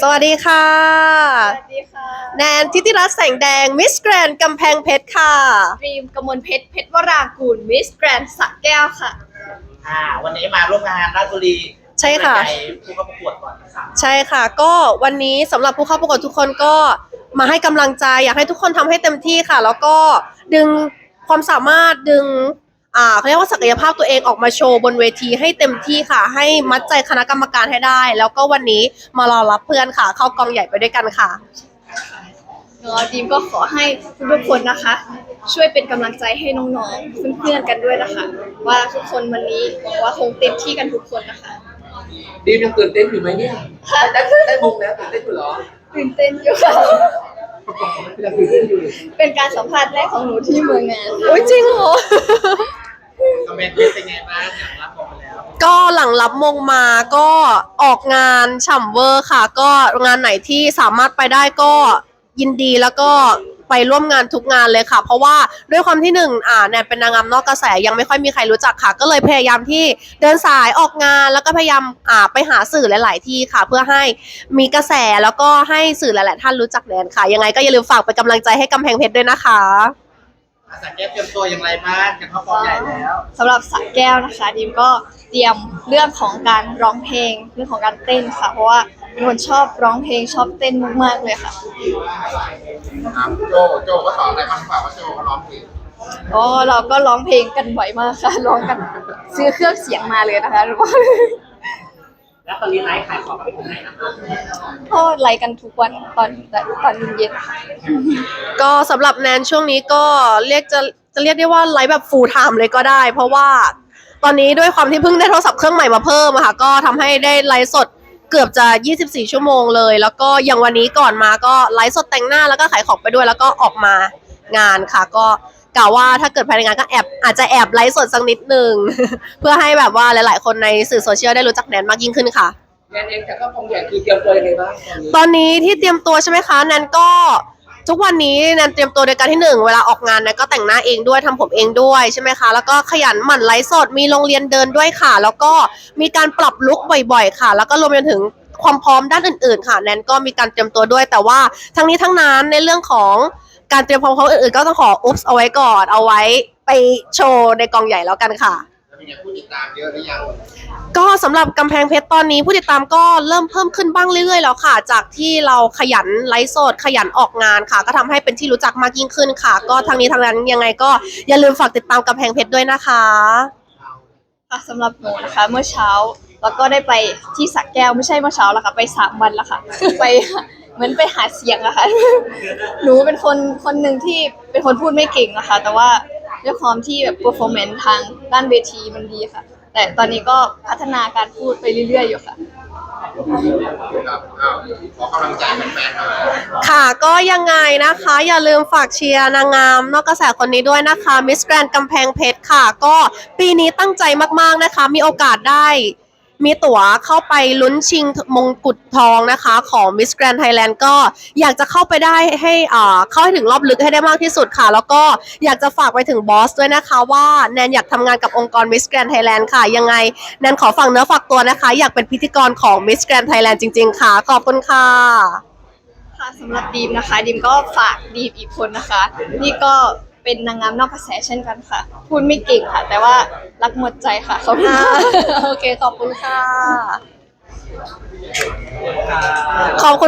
สวัสดีค่ะ สวัสดีค่ะ แนนทิติรัตน์แสงแดงมิสแกรนกำแพงเพชรค่ะ ดรีมกมลเพชร เพชรวรากูล มิสแกรนด์สระแก้วค่ะ อ่า วันนี้มาร่วมงานราชบุรีใช่ค่ะใจผู้เข้าประกวดก่อนนะครับใช่ค่ะ ก็วันนี้สำหรับผู้เข้าประกวดทุกคนก็มาให้กำลังใจ อยากให้ทุกคนทำให้เต็มที่ค่ะ แล้วก็ดึงความสามารถดึง อ่าเขาเรียกว่าศักยภาพตัวเองออกมาโชว์บนเวทีให้เต็มที่ค่ะ ให้มัดใจคณะกรรมการให้ได้ แล้วก็วันนี้มารอรับเพื่อนค่ะ เข้ากองใหญ่ไปด้วยกันค่ะเนาะดีมก็ขอให้ทุกๆคนนะคะ ช่วยเป็นกำลังใจให้น้องๆเพื่อนๆกันด้วยนะคะ ว่าทุกคนวันนี้หวังว่าคงเต็มที่กันทุกคนนะคะ ดีมยังตื่นเต้นอยู่ไหมเนี่ยได้ได้มุกแล้วตื่นเต้นอยู่เหรอตื่นเต้นอยู่ค่ะยังตื่นเต้นอยู่ เป็นการสัมภาษณ์แรกของหนูที่เมืองงานโอ้ยจริงเหรอ คอมเมนต์เป็นไงบ้างอย่างรับบอกไปแล้วก็หลังรับมงมาก็ออกงานฉ่ำเวอร์ค่ะ ก็งานไหนที่สามารถไปได้ก็ยินดีแล้วก็ไปร่วมงานทุกงานเลยค่ะ เพราะว่าด้วยความที่หนึ่งอ่าแนนเป็นนางงามนอกกระแสยังไม่ค่อยมีใครรู้จักค่ะ ก็เลยพยายามที่เดินสายออกงานแล้วก็พยายามอ่าไปหาสื่อหลาย ๆ ที่ค่ะ เพื่อให้มีกระแสแล้วก็ให้สื่อหลาย ๆ ท่านรู้จักแนนค่ะ ยังไงก็อย่าลืมฝากเป็นกำลังใจให้กำแพงเพชรด้วยนะคะ อาสาแก้วเตรียมตัวอย่างไรบ้างจะเข้ากองใหญ่แล้วสำหรับสระแก้วนะคะดิมก็เตรียมเรื่องของการร้องเพลงเรื่องของการเต้นค่ะ เพราะว่าเป็นคนชอบร้องเพลงชอบเต้นมากๆเลยค่ะ ครับโจโจก็สอนอะไรบ้างฝากว่าโจก็ร้องเพลงอ๋อเราก็ร้องเพลงกันบ่อยมากค่ะร้องกันซื้อเครื่องเสียงมาเลยนะคะทุกคน แล้วตอนนี้ไลฟ์ขายของไปถึงไหนนะครับก็ไลฟ์กันทุกวันตอนตอนเย็นๆค่ะก็สำหรับแนนช่วงนี้ก็เรียกจะจะเรียกได้ว่าไลฟ์แบบ full time เลยก็ได้ เพราะว่าตอนนี้ด้วยความที่เพิ่งได้โทรศัพท์เครื่องใหม่มาเพิ่มอะค่ะก็ทำให้ได้ไลฟ์สดเกือบจะ 24 ชั่วโมงเลย แล้วก็อย่างวันนี้ก่อนมาก็ไลฟ์สดแต่งหน้าแล้วก็ขายของไปด้วยแล้วก็ออกมางานค่ะ ก็ กล่าวว่าถ้าเกิดภายในงานก็แอบอาจจะแอบไลฟ์สดสักนิดหนึ่งเพื่อให้แบบว่าหลาย ๆ คนในสื่อโซเชียลได้รู้จักแนนมากยิ่งขึ้นค่ะ แนนเองจากเข้ากองใหญ่คือเตรียมตัวยังไงบ้างตอนนี้ตอนนี้ที่เตรียมตัวใช่ไหมคะแนนก็ทุกวันนี้แนนเตรียมตัวโดยการที่หนึ่งเวลาออกงานแนนก็แต่งหน้าเองด้วยทำผมเองด้วยใช่ไหมคะ แล้วก็ขยันหมั่นไลฟ์สดมีโรงเรียนเดินด้วยค่ะ แล้วก็มีการปรับลุคบ่อย ๆ ค่ะ แล้วก็รวมไปถึงความพร้อมด้านอื่น ๆ ค่ะ แนนก็มีการเตรียมตัวด้วย แต่ว่าทั้งนี้ทั้งนั้นในเรื่องของ การเตรียมความพร้อมอื่นๆก็ต้องขออุ๊บเอาไว้ก่อนเอาไว้ไปโชว์ในกองใหญ่แล้วกันค่ะ แล้วเป็นไงผู้ติดตามเยอะหรือยังก็สำหรับกำแพงเพชรตอนนี้ผู้ติดตามก็เริ่มเพิ่มขึ้นบ้างเรื่อยๆแล้วค่ะ จากที่เราขยันไลฟ์สดขยันออกงานค่ะ ก็ทำให้เป็นที่รู้จักมากยิ่งขึ้นค่ะ ก็ทางนี้ทางนั้นยังไงก็อย่าลืมฝากติดตามกำแพงเพชรด้วยนะคะ ค่ะสำหรับหนูนะคะเมื่อเช้าแล้วก็ได้ไปที่สระแก้วไม่ใช่เมื่อเช้าแล้วค่ะ ไปสามวันแล้วค่ะ ไป เหมือนไปหาเสียงอะค่ะ หนูเป็นคนคนหนึ่งที่เป็นคนพูดไม่เก่งนะคะ แต่ว่าด้วยความที่แบบ performance ทางด้านเวทีมันดีค่ะ แต่ตอนนี้ก็พัฒนาการพูดไปเรื่อยๆอยู่ค่ะ ครับอ้าวขอกำลังใจแฟนๆหน่อยค่ะก็ยังไงนะคะ อย่าลืมฝากเชียร์นางงาม นอกกระแสคนนี้ด้วยนะคะมิสแกรนกำแพงเพชรค่ะ ก็ปีนี้ตั้งใจมากๆนะคะ มีโอกาสได้ มีตั๋วเข้าไปลุ้นชิงมงกุฎทองนะคะของ Miss Grand Thailand ก็อยากจะเข้าไปได้ให้อ่าเข้าให้ถึงรอบลึกให้ได้มากที่สุดค่ะ แล้วก็อยากจะฝากไปถึงบอสด้วยนะคะว่าแนนอยากทำงานกับองค์กร Miss Grand Thailand ค่ะ ยังไงแนนขอฝากเนื้อฝากตัวนะคะ อยากเป็นพิธีกรของ Miss Grand Thailand จริง ๆ ค่ะ ขอบคุณค่ะค่ะสำหรับดีมนะคะดีมก็ฝากดีมอีกคนนะคะ นี่ก็เป็นนางงามนอกกระแสเช่นกันค่ะ พูดไม่เก่งค่ะ แต่ว่า รักหมดใจค่ะขอบคุณค่ะโอเคขอบคุณค่ะขอบคุณ